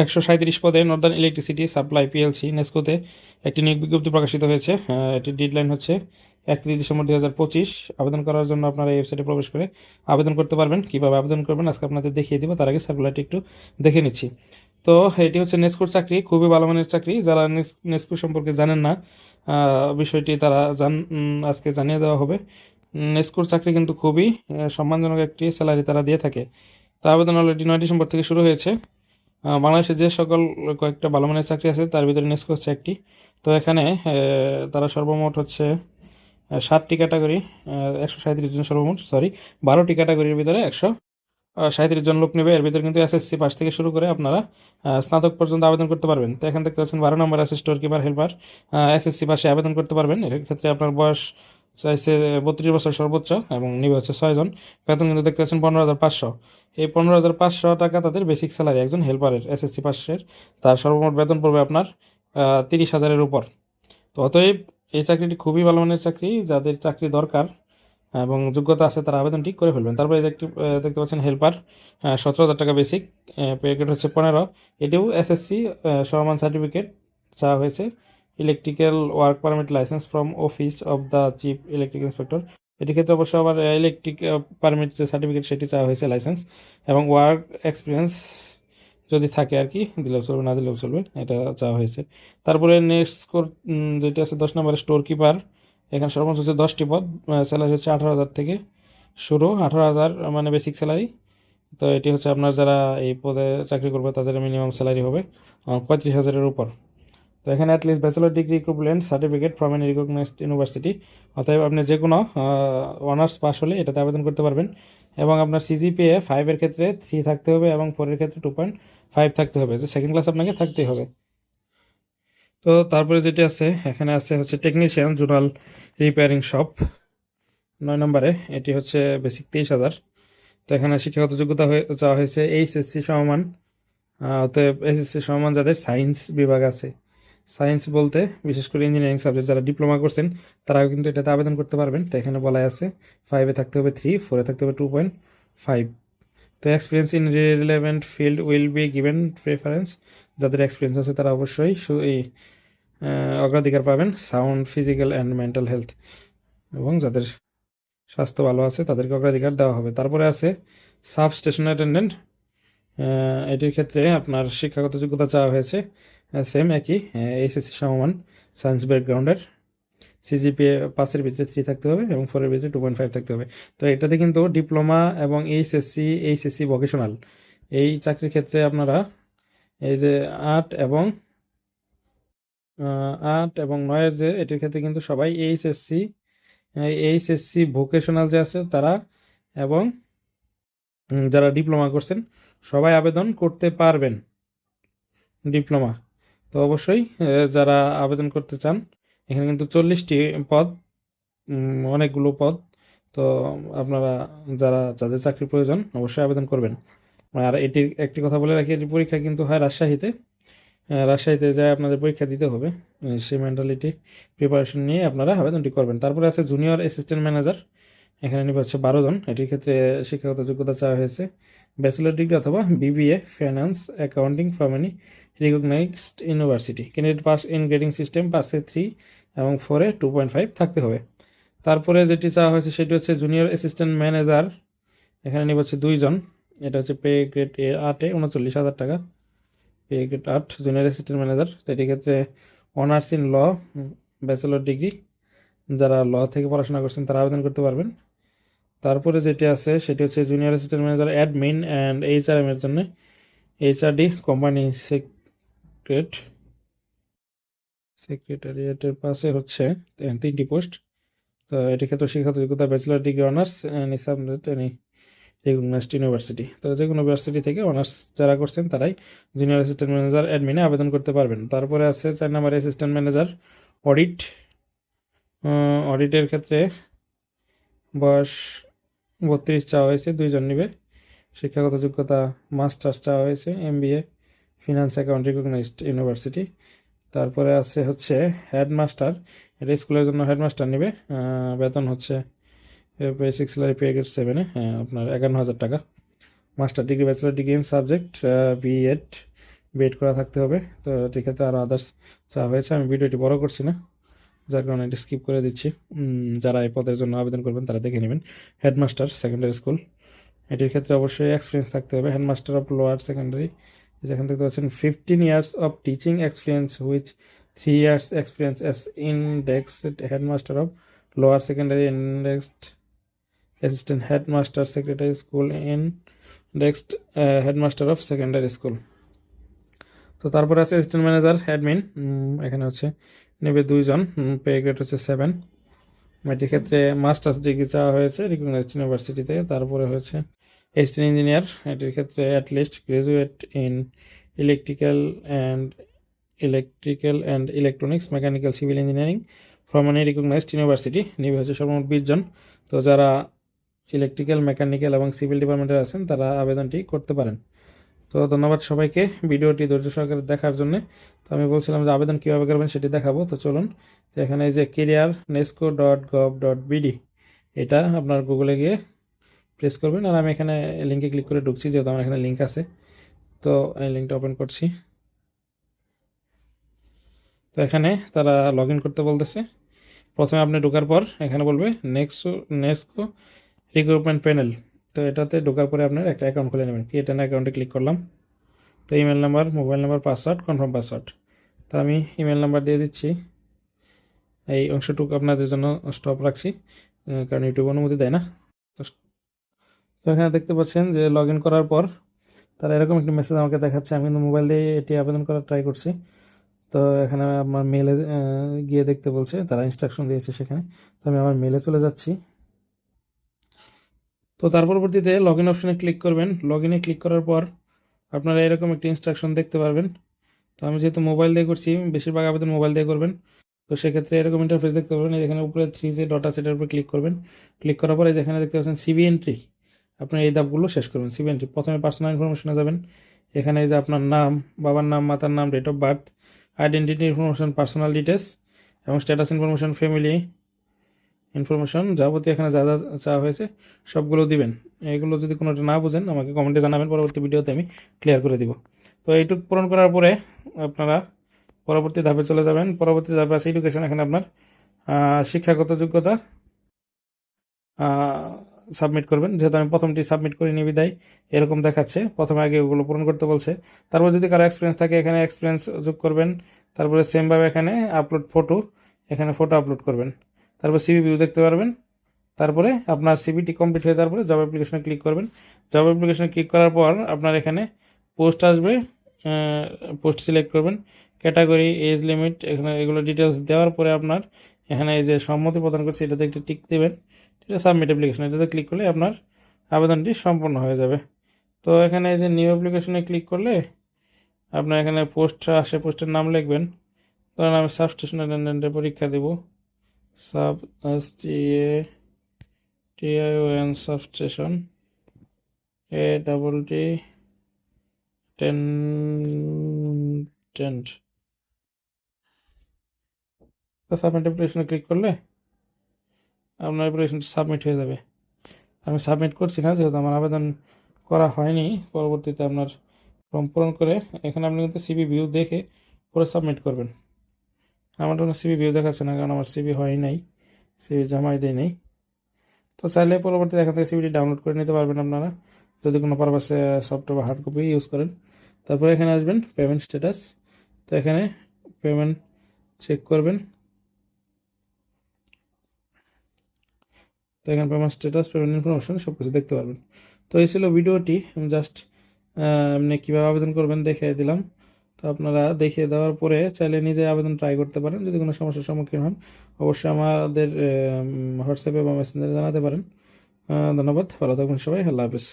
একশো সাঁত্রিশ পদে নর্দার্ন ইলেকট্রিসিটি সাপ্লাই পিএলসি নেস্কোতে একটি নিয়োগ বিজ্ঞপ্তি প্রকাশিত হয়েছে। এটির ডেডলাইন হচ্ছে একত্রিশ ডিসেম্বর দু হাজার পঁচিশ। আবেদন করার জন্য আপনারা এই ওয়েবসাইটে প্রবেশ করে আবেদন করতে পারবেন। কীভাবে আবেদন করবেন আজকে আপনাদের দেখিয়ে দিব। তার আগে সার্কুলারটি একটু দেখে নিচ্ছি। তো এটি হচ্ছে নেস্কোর চাকরি, খুবই ভালো মানের চাকরি। যারা নেস- নেস্কো সম্পর্কে জানেন না বিষয়টি তারা জান আজকে জানিয়ে দেওয়া হবে। নেস্কোর চাকরি কিন্তু খুবই সম্মানজনক একটি স্যালারি তারা দিয়ে থাকে। তো আবেদন অলরেডি নয় ডিসেম্বর থেকে শুরু হয়েছে। বাংলাদেশে যে সকল কয়েকটা ভালো মানের চাকরি আছে, তার ভিতরে নেস্কো হচ্ছে একটি। তো এখানে তারা সর্বমোট হচ্ছে ষাটটি ক্যাটাগরি একশো সাঁত্রিশ জন সর্বমোট সরি বারোটি ক্যাটাগরির ভিতরে একশো সাঁত্রিশ জন লোক নেবে। এর ভিতরে কিন্তু এসএসসি পাস থেকে শুরু করে আপনারা স্নাতক পর্যন্ত আবেদন করতে পারবেন। তো এখান দেখতে পাচ্ছেন বারো নম্বর আছে স্টোর কিপার হেল্পার এসএসসি পাশে আবেদন করতে পারবেন। এর ক্ষেত্রে আপনার বয়স চাইছে বত্রিশ বছর সর্বোচ্চ এবং নিবে হচ্ছে ছয়জন বেতন কিন্তু দেখতে পাচ্ছেন পনেরো হাজার পাঁচশো। এই পনেরো হাজার পাঁচশো টাকা তাদের বেসিক স্যালারি একজন হেল্পারের এসএসসি পাশের। তার সর্বমোট বেতন পড়বে আপনার তিরিশ হাজারের উপর। তো অতএব এই চাকরিটি খুবই ভালো মানের চাকরি, যাদের চাকরি দরকার এবং যোগ্যতা আছে তারা আবেদনটি করে ফেলবেন। তারপরে একটি দেখতে পাচ্ছেন হেল্পার সতেরো হাজার টাকা বেসিক পে হচ্ছে পনেরো। এটিও এসএসসি সমান সার্টিফিকেট চাওয়া হয়েছে। Electrical work permit licence from office of the chief electric inspector এটি ক্ষেত্রে অবশ্য আবার ইলেকট্রিক পারমিট যে সার্টিফিকেট সেটি চাওয়া হয়েছে লাইসেন্স এবং ওয়ার্ক এক্সপিরিয়েন্স যদি থাকে আর কি, দিলেও চলবে, না দিলেও চলবে, এটা চাওয়া হয়েছে। তারপরে নেক্সট স্কোর যেটি আছে দশ নম্বরে স্টোর কিপার এখানে সর্বোচ্চ হচ্ছে দশটি পদ স্যালারি হচ্ছে আঠারো হাজার থেকে শুরু, আঠারো হাজার মানে বেসিক স্যালারি তো এটি হচ্ছে আপনার যারা এই পদে চাকরি করবে, তাদের মিনিমাম স্যালারি হবে পঁয়ত্রিশ হাজারের উপর। তো এখানে at least bachelor degree equivalent certificate from an recognised university অতএব আপনি যে কোনো অনার্স পাস হলে এটাতে আবেদন করতে পারবেন। এবং আপনার সিজিপিএ ফাইভের ক্ষেত্রে থ্রি থাকতে হবে এবং ফোরের ক্ষেত্রে টু পয়েন্ট ফাইভ থাকতে হবে। যে সেকেন্ড ক্লাস আপনাকে থাকতেই হবে। তো তারপরে যেটি আছে, এখানে আছে হচ্ছে টেকনিশিয়ান জোনাল রিপেয়ারিং শপ নয় নম্বরে এটি হচ্ছে বেসিক তেইশ হাজার। তো এখানে শিক্ষাগত যোগ্যতা হয়ে, চাওয়া হয়েছে এইচএসসি সমমান অতএব এসএসসি সমমান যাদের সায়েন্স বিভাগ আছে। সায়েন্স বলতে, বিশেষ করে ইঞ্জিনিয়ারিং সাবজেক্ট যারা ডিপ্লোমা করছেন, তারাও কিন্তু এটাতে আবেদন করতে পারবেন। তো এখানে বলা আছে ফাইভে থাকতে হবে থ্রি ফোরে থাকতে হবে টু পয়েন্ট ফাইভ তো experience in relevant field will be given preference যাদের এক্সপিরিয়েন্স আছে, তারা অবশ্যই এই অগ্রাধিকার পাবেন sound physical and mental health এবং যাদের স্বাস্থ্য ভালো আছে, তাদেরকে অগ্রাধিকার দেওয়া হবে। তারপরে আছে সাব স্টেশন অ্যাটেন্ডেন্ট এটির ক্ষেত্রে আপনার শিক্ষাগত যোগ্যতা চাওয়া হয়েছে। সেম একই। এইচএসসি সমমান সায়েন্স ব্যাকগ্রাউন্ডের সিজিপিএ পাঁচের ভিতরে থ্রি থাকতে হবে এবং ফোরের ভিতরে টু পয়েন্ট ফাইভ থাকতে হবে। তো এটাতে কিন্তু ডিপ্লোমা এবং এইচএসসি এইচএসসি ভোকেশনাল এই চাকরির ক্ষেত্রে আপনারা এই যে আট এবং আট এবং নয়ের যে, এটির ক্ষেত্রে কিন্তু সবাই এইচএসসি এইচএসসি ভোকেশনাল যে আছে তারা এবং যারা ডিপ্লোমা করছেন, সবাই আবেদন করতে পারবেন। ডিপ্লোমা তো অবশ্যই যারা আবেদন করতে চান, এখানে কিন্তু চল্লিশটি পদ অনেকগুলো পদ, তো আপনারা যারা, যাদের চাকরির প্রয়োজন অবশ্যই আবেদন করবেন। আর এটির একটি কথা বলে রাখি এটির পরীক্ষা কিন্তু হয় রাজশাহীতে। রাজশাহীতে যায় আপনাদের পরীক্ষা দিতে হবে সেই মেন্টালিটি প্রিপারেশন নিয়ে আপনারা আবেদনটি করবেন। তারপরে আছে জুনিয়র অ্যাসিস্ট্যান্ট ম্যানেজার এখানে নিবে হচ্ছে বারো জন। এটির ক্ষেত্রে শিক্ষাগত যোগ্যতা চাওয়া হয়েছে। ব্যাচেলর ডিগ্রি অথবা BBA finance accounting from any recognised university candidate pass in grading system পাসে থ্রি এবং ফোরে টু পয়েন্ট ফাইভ থাকতে হবে। তারপরে যেটি চাওয়া হয়েছে সেটি হচ্ছে জুনিয়র অ্যাসিস্ট্যান্ট ম্যানেজার এখানে নিবে হচ্ছে দুইজন এটা হচ্ছে পে গ্রেড এ আটে উনচল্লিশ হাজার টাকা। পে গ্রেড আট জুনিয়র অ্যাসিস্ট্যান্ট ম্যানেজার এটির ক্ষেত্রে honours in law bachelor degree যারা ল থেকে পড়াশোনা করছেন তারা আবেদন করতে পারবেন। তারপরে যেটি আছে সেটি হচ্ছে junior assistant manager admin and HRM এর জন্য। এইচআরডি কোম্পানি সেক্রেট সেক্রেটারিয়েটের পাশে হচ্ছে তিনটি পোস্ট তো এটি ক্ষেত্রে শিক্ষাগত যোগ্যতা ব্যাচেলার ডিগ্রি অনার্স নিসামনেট এনি রিকগনাইজড ইউনিভার্সিটি তো যে কোনো ইউনিভার্সিটি থেকে অনার্স যারা করছেন তারাই জুনিয়র অ্যাসিস্ট্যান্ট ম্যানেজার অ্যাডমিনে আবেদন করতে পারবেন। তারপরে আছে চার নাম্বার অ্যাসিস্ট্যান্ট ম্যানেজার অডিট অডিটের ক্ষেত্রে বয়স বত্রিশ চাওয়া হয়েছে, দুইজন নিবে। শিক্ষাগত যোগ্যতা মাস্টার্স চাওয়া হয়েছে M B A finance account recognised university তারপরে আছে হচ্ছে হেডমাস্টার এটা স্কুলের জন্য হেডমাস্টার নেবে। বেতন হচ্ছে বেসিক স্যালারি পে গ্রেড সেভেনে আপনার একান্ন হাজার টাকা। Master degree bachelor degree in subject BEd wait করা থাকতে হবে। তো এটির ক্ষেত্রে আরও আদার্স চা হয়েছে, আমি ভিডিওটি বড় করছি না। যার কারণে এটি স্কিপ করে দিচ্ছি। যারা এই পদের জন্য আবেদন করবেন, তারা দেখে নেবেন। হেডমাস্টার সেকেন্ডারি স্কুল এটির ক্ষেত্রে অবশ্যই এক্সপিরিয়েন্স থাকতে হবে। হেডমাস্টার অফ লোয়ার সেকেন্ডারি যেখানে দেখতে পাচ্ছেন fifteen years of teaching experience which three years experience as indexed headmaster of lower secondary indexed assistant headmaster secretary school in next headmaster of secondary school তো তারপরে আছে assistant manager admin এখানে হচ্ছে নেবে দুইজন পে গ্রেড হচ্ছে seven এটির ক্ষেত্রে মাস্টার্স ডিগ্রি চাওয়া হয়েছে রিকগনাইজড ইউনিভার্সিটি থেকে তারপরে হচ্ছে অ্যাসিস্ট্যান্ট ইঞ্জিনিয়ার এটির ক্ষেত্রে at least graduate in electrical and electrical and electronics mechanical civil engineering from any recognised university নিবে হচ্ছে সর্বমোট বিশ জন তো যারা ইলেকট্রিক্যাল মেকানিক্যাল এবং সিভিল ডিপার্টমেন্টের আছেন, তারা আবেদনটি করতে পারেন। তো ধন্যবাদ সবাইকে ভিডিওটি ধৈর্য সহকারে দেখার জন্য। তো আমি বলছিলাম যে আবেদন কীভাবে করবেন সেটি দেখাবো। তো চলুন, তো এখানে এই যে career NESCO dot gov dot BD এটা আপনার গুগলে গিয়ে প্রেস করবেন আর আমি এখানে লিঙ্কে ক্লিক করে ঢুকছি, যেহেতু আমার এখানে লিঙ্ক আছে। তো এই লিঙ্কটা ওপেন করছি। তো এখানে তারা লগ করতে বলতেছে। প্রথমে আপনি ঢোকার পর এখানে বলবে নেক্সট নেক্সকো রিক্রুটমেন্ট প্যানেল তো এটাতে ঢোকার পরে আপনার একটা অ্যাকাউন্ট খুলে নেবেন। ক্রিয়েট অ্যান অ্যাকাউন্টে ক্লিক করলাম? তো email number mobile number password confirm password তো আমি ইমেল নাম্বার দিয়ে দিচ্ছি। এই অংশটুকু আপনাদের জন্য স্টপ রাখছি। কারণ ইউটিউব অনুমতি দেয় না। তো তো এখানে দেখতে পাচ্ছেন যে লগ ইন করার পর তারা এরকম একটি মেসেজ আমাকে দেখাচ্ছে। আমি কিন্তু মোবাইল দিয়ে এটি আবেদন করার ট্রাই করছি। তো এখানে আমার মেলে গিয়ে দেখতে বলছে, তারা ইনস্ট্রাকশন দিয়েছে সেখানে। তো আমি আমার মেলে চলে যাচ্ছি। তো তার পরবর্তীতে লগ ইন অপশানে ক্লিক করবেন। লগ ইনে ক্লিক করার পর আপনারা এরকম একটি ইনস্ট্রাকশন দেখতে পারবেন। তো আমি যেহেতু মোবাইল দিয়ে করছি, বেশিরভাগ আবেদন মোবাইল দিয়ে করবেন। তো সেক্ষেত্রে এরকম ইন্টারফেস দেখতে পারবেন। এখানে উপরে থ্রি যে ডট এটার উপরে ক্লিক করবেন। ক্লিক করার পরে যেখানে দেখতে পাচ্ছেন সিবি এন্ট্রি আপনার এই ধাপগুলো শেষ করবেন সিবি এন্ট্রি প্রথমে পার্সোনাল ইনফরমেশনে যাবেন। এখানে যে আপনার নাম, বাবার নাম, মাতার নাম date of birth identity information personal details এবং স্ট্যাটাস ইনফরমেশন ফ্যামিলি ইনফরমেশন যাবতীয় এখানে যা যা চাওয়া হয়েছে সবগুলো দিবেন। এগুলো যদি কোনোটা না বুঝেন, আমাকে কমেন্টে জানাবেন। পরবর্তী ভিডিওতে আমি ক্লিয়ার করে দিব। তো এইটুক পূরণ করার পরে আপনারা পরবর্তী ধাপে চলে যাবেন। পরবর্তী ধাপে আছে এডুকেশন এখানে আপনার শিক্ষাগত যোগ্যতা সাবমিট করবেন। যেহেতু আমি প্রথমটি সাবমিট করে নিয়ে বিদায়, এরকম দেখাচ্ছে। প্রথমে আগে ওগুলো পূরণ করতে বলছে। তারপর যদি কারও এক্সপিরিয়েন্স থাকে, এখানে এক্সপিরিয়েন্স যোগ করবেন। তারপরে সেমভাবে এখানে আপলোড ফটো এখানে ফটো আপলোড করবেন। তারপর সিবি ভিউ দেখতে পারবেন। তারপরে আপনার সিবিটি কমপ্লিট হয়ে যাওয়ার পরে জব অ্যাপ্লিকেশনে ক্লিক করবেন। জব অ্যাপ্লিকেশনে ক্লিক করার পর আপনার এখানে পোস্ট আসবে পোস্ট সিলেক্ট করবেন। ক্যাটাগরি এজ লিমিট এখানে এগুলো ডিটেলস দেওয়ার পরে আপনার এখানে এই যে সম্মতি প্রদান করছে, এটাতে একটি টিক দেবেন। এটা সাবমিট অ্যাপ্লিকেশন এটাতে ক্লিক করলে আপনার আবেদনটি সম্পন্ন হয়ে যাবে। তো এখানে এই যে নিউ অ্যাপ্লিকেশনে ক্লিক করলে আপনার এখানে পোস্ট আসে পোস্টের নাম লিখবেন। ধরেন আমি সাব স্টেশন অ্যাটেন্ডেন্টের পরীক্ষা দেব। Sub S T A T I O N sub station A double T ten tent submit অ্যাপ্লিকেশনে ক্লিক করলে আপনার অ্যাপ্লিকেশনটি সাবমিট হয়ে যাবে। আমি সাবমিট করছি না, যেহেতু আমার আবেদন করা হয়নি, পরবর্তীতে আপনার ফর্ম পূরণ করে এখানে আপনি কিন্তু সিবি ভিউ দেখে পরে সাবমিট করবেন। আমার কোনো সিবি ভিউ দেখাচ্ছে না, কারণ আমার সিবি হয় নাই সিবি জমাই দেয় নেই। তো চাইলে পরবর্তীতে এখান থেকে সিবিটি ডাউনলোড করে নিতে পারবেন আপনারা। যদি কোনো পারপাসে সফটওয়্যার বা হার্ড কপি ইউজ করেন, তারপরে এখানে আসবেন পেমেন্ট স্ট্যাটাস তো এখানে পেমেন্ট চেক করবেন। তো এখানে আমার স্ট্যাটাস পেমেন্ট ইনফরমেশন সব কিছু দেখতে পারবেন। তো এই ছিল ভিডিওটি, আমি জাস্ট আপনি কীভাবে আবেদন করবেন দেখিয়ে দিলাম। তো আপনারা দেখিয়ে দেওয়ার পরে চাইলে নিজে আবেদন ট্রাই করতে পারেন। যদি কোনো সমস্যার সম্মুখীন হন, অবশ্যই আমাদের হোয়াটসঅ্যাপে বা মেসেঞ্জারে জানাতে পারেন। ধন্যবাদ, ভালো থাকবেন সবাই, আল্লাহ হাফিজ।